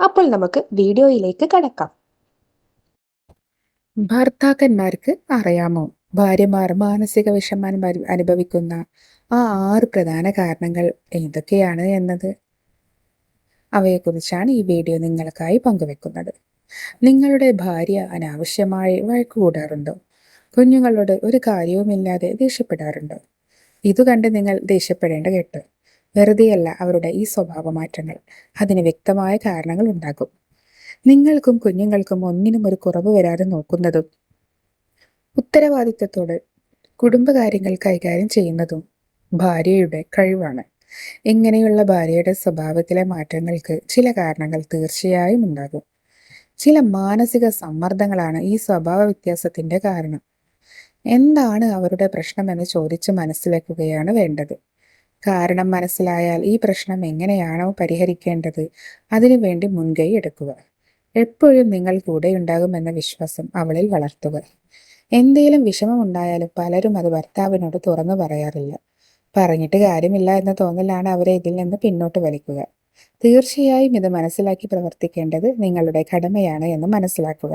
അപ്പോൾ നമുക്ക് വീഡിയോയിലേക്ക് കടക്കാം. ഭർത്താക്കന്മാർക്ക് അറിയാമോ? ഭാര്യമാർ മാനസിക വിഷമം അനുഭവിക്കുന്ന ആ ആറ് പ്രധാന കാരണങ്ങൾ എന്തൊക്കെയാണ് എന്നത്? അവയെക്കുറിച്ചാണ് ഈ വീഡിയോ നിങ്ങൾക്കായി പങ്കുവെക്കുന്നത്. നിങ്ങളുടെ ഭാര്യ അനാവശ്യമായി വഴക്കുകൂടാറുണ്ടോ? കുഞ്ഞുങ്ങളോട് ഒരു കാര്യവുമില്ലാതെ ദേഷ്യപ്പെടാറുണ്ടോ? ഇതു കണ്ട് നിങ്ങൾ ദേഷ്യപ്പെടേണ്ട കേട്ടോ വെറുതെയല്ല അവരുടെ ഈ സ്വഭാവ മാറ്റങ്ങൾ അതിന് വ്യക്തമായ കാരണങ്ങൾ ഉണ്ടാകും. നിങ്ങൾക്കും കുഞ്ഞുങ്ങൾക്കും ഒന്നിനും ഒരു കുറവ് വരാതെ നോക്കുന്നതും ഉത്തരവാദിത്തത്തോടെ കുടുംബകാര്യങ്ങൾ കൈകാര്യം ചെയ്യുന്നതും ഭാര്യയുടെ കഴിവാണ്. ഇങ്ങനെയുള്ള ഭാര്യയുടെ സ്വഭാവത്തിലെ മാറ്റങ്ങൾക്ക് ചില കാരണങ്ങൾ തീർച്ചയായും ഉണ്ടാകും. ചില മാനസിക സമ്മർദ്ദങ്ങളാണ് ഈ സ്വഭാവ വ്യത്യാസത്തിന്റെ കാരണം. എന്താണ് അവരുടെ പ്രശ്നമെന്ന് ചോദിച്ച് മനസ്സിലാക്കുകയാണ് വേണ്ടത്. കാരണം മനസ്സിലായാൽ ഈ പ്രശ്നം എങ്ങനെയാണോ പരിഹരിക്കേണ്ടത് അതിനുവേണ്ടി മുൻകൈ എടുക്കുക. എപ്പോഴും നിങ്ങൾ കൂടെ ഉണ്ടാകുമെന്ന വിശ്വാസം അവളിൽ വളർത്തുക. എന്തേലും വിഷമമുണ്ടായാലും പലരും അത് ഭർത്താവിനോട് തുറന്നു പറയാറില്ല. പറഞ്ഞിട്ട് കാര്യമില്ല എന്ന തോന്നലാണ് അവരെ ഇതിൽ നിന്ന് പിന്നോട്ട് വലിക്കുക. തീർച്ചയായും ഇത് മനസ്സിലാക്കി പ്രവർത്തിക്കേണ്ടത് നിങ്ങളുടെ കടമയാണ് എന്ന് മനസ്സിലാക്കുക.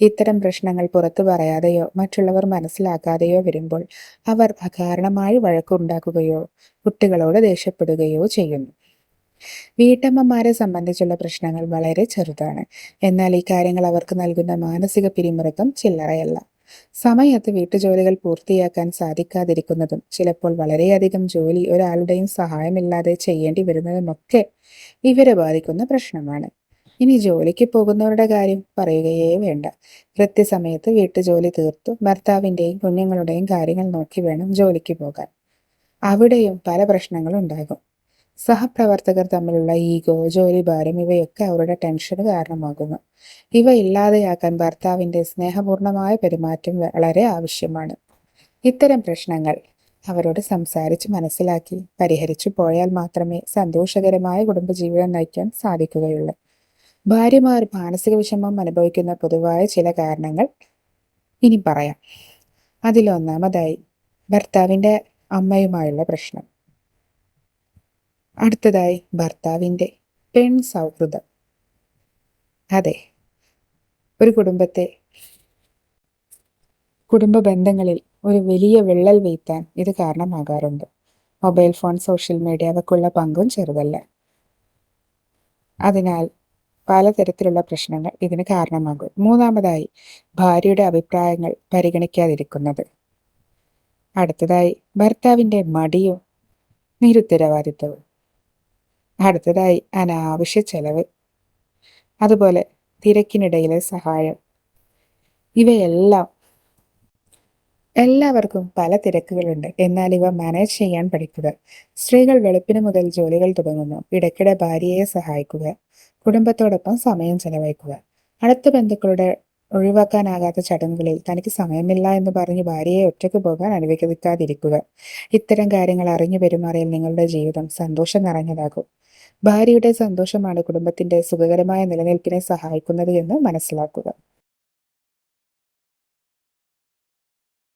ഇത്തരം പ്രശ്നങ്ങൾ പുറത്തു പറയാതെയോ മറ്റുള്ളവർ മനസ്സിലാക്കാതെയോ വരുമ്പോൾ അവർ അകാരണമായി വഴക്കുണ്ടാക്കുകയോ കുട്ടികളോട് ദേഷ്യപ്പെടുകയോ ചെയ്യുന്നു. വീട്ടമ്മമാരെ സംബന്ധിച്ചുള്ള പ്രശ്നങ്ങൾ വളരെ ചെറുതാണ്. എന്നാൽ ഈ കാര്യങ്ങൾ അവർക്ക് നൽകുന്ന മാനസിക പിരിമുറുക്കം ചില്ലറയല്ല. സമയത്ത് വീട്ടുജോലികൾ പൂർത്തിയാക്കാൻ സാധിക്കാതിരിക്കുന്നതും ചിലപ്പോൾ വളരെയധികം ജോലി ഒരാളുടെയും സഹായമില്ലാതെ ചെയ്യേണ്ടി വരുന്നതുമൊക്കെ ഇവരെ ബാധിക്കുന്ന പ്രശ്നമാണ്. ഇനി ജോലിക്ക് പോകുന്നവരുടെ കാര്യം പറയുകയേ വേണ്ട. കൃത്യസമയത്ത് വീട്ടുജോലി തീർത്തു ഭർത്താവിന്റെയും കുഞ്ഞുങ്ങളുടെയും കാര്യങ്ങൾ നോക്കി വേണം ജോലിക്ക് പോകാൻ. അവിടെയും പല പ്രശ്നങ്ങളും ഉണ്ടാകും സഹപ്രവർത്തകർ തമ്മിലുള്ള ഈഗോ ജോലിഭാരം ഇവയൊക്കെ അവരുടെ ടെൻഷന് കാരണമാകുന്നു. ഇവ ഇല്ലാതെയാക്കാൻ ഭർത്താവിന്റെ സ്നേഹപൂർണമായ പെരുമാറ്റം വളരെ ആവശ്യമാണ്. ഇത്തരം പ്രശ്നങ്ങൾ അവരോട് സംസാരിച്ച് മനസ്സിലാക്കി പരിഹരിച്ചു പോയാൽ മാത്രമേ സന്തോഷകരമായ കുടുംബജീവിതം നയിക്കാൻ സാധിക്കുകയുള്ളൂ. ഭാര്യമാർ മാനസിക വിഷമം അനുഭവിക്കുന്ന പൊതുവായ ചില കാരണങ്ങൾ ഇനി പറയാം. അതിലൊന്നാമതായി ഭർത്താവിന്റെ അമ്മയുമായുള്ള പ്രശ്നം. അടുത്തതായി ഭർത്താവിന്റെ പെൺ സൗഹൃദം. അതെ ഒരു കുടുംബത്തെ കുടുംബ ബന്ധങ്ങളിൽ ഒരു വലിയ വിള്ളൽ വീഴ്ത്താൻ ഇത് കാരണമാകാറുണ്ട്. മൊബൈൽ ഫോൺ സോഷ്യൽ മീഡിയ അവക്കുള്ള പങ്കും ചെറുതല്ല. അതിനാൽ പലതരത്തിലുള്ള പ്രശ്നങ്ങൾ ഇതിന് കാരണമാകും. മൂന്നാമതായി ഭാര്യയുടെ അഭിപ്രായങ്ങൾ പരിഗണിക്കാതിരിക്കുന്നത്. അടുത്തതായി ഭർത്താവിന്റെ മടിയും നിരുത്തരവാദിത്വവും. അടുത്തതായി അനാവശ്യ ചെലവ്. അതുപോലെ തിരക്കിനിടയിലെ സഹായം. ഇവയെല്ലാം എല്ലാവർക്കും പല തിരക്കുകളുണ്ട്. എന്നാൽ ഇവ മാനേജ് ചെയ്യാൻ പഠിക്കുക. സ്ത്രീകൾ വെളുപ്പിന് മുതൽ ജോലികൾ തുടങ്ങുന്നു. ഇടയ്ക്കിടെ ഭാര്യയെ സഹായിക്കുക. കുടുംബത്തോടൊപ്പം സമയം ചെലവഴിക്കുക. അടുത്ത ബന്ധുക്കളുടെ ഒഴിവാക്കാനാകാത്ത ചടങ്ങുകളിൽ തനിക്ക് സമയമില്ല എന്ന് പറഞ്ഞ് ഭാര്യയെ ഒറ്റയ്ക്ക് പോകാൻ അനുവദിക്കാതിരിക്കുക. ഇത്തരം കാര്യങ്ങൾ അറിഞ്ഞു പെരുമാറിയാൽ നിങ്ങളുടെ ജീവിതം സന്തോഷം നിറഞ്ഞതാകും. ഭാര്യയുടെ സന്തോഷമാണ് കുടുംബത്തിന്റെ സുഖകരമായ നിലനിൽപ്പിനെ സഹായിക്കുന്നത് എന്ന് മനസ്സിലാക്കുക.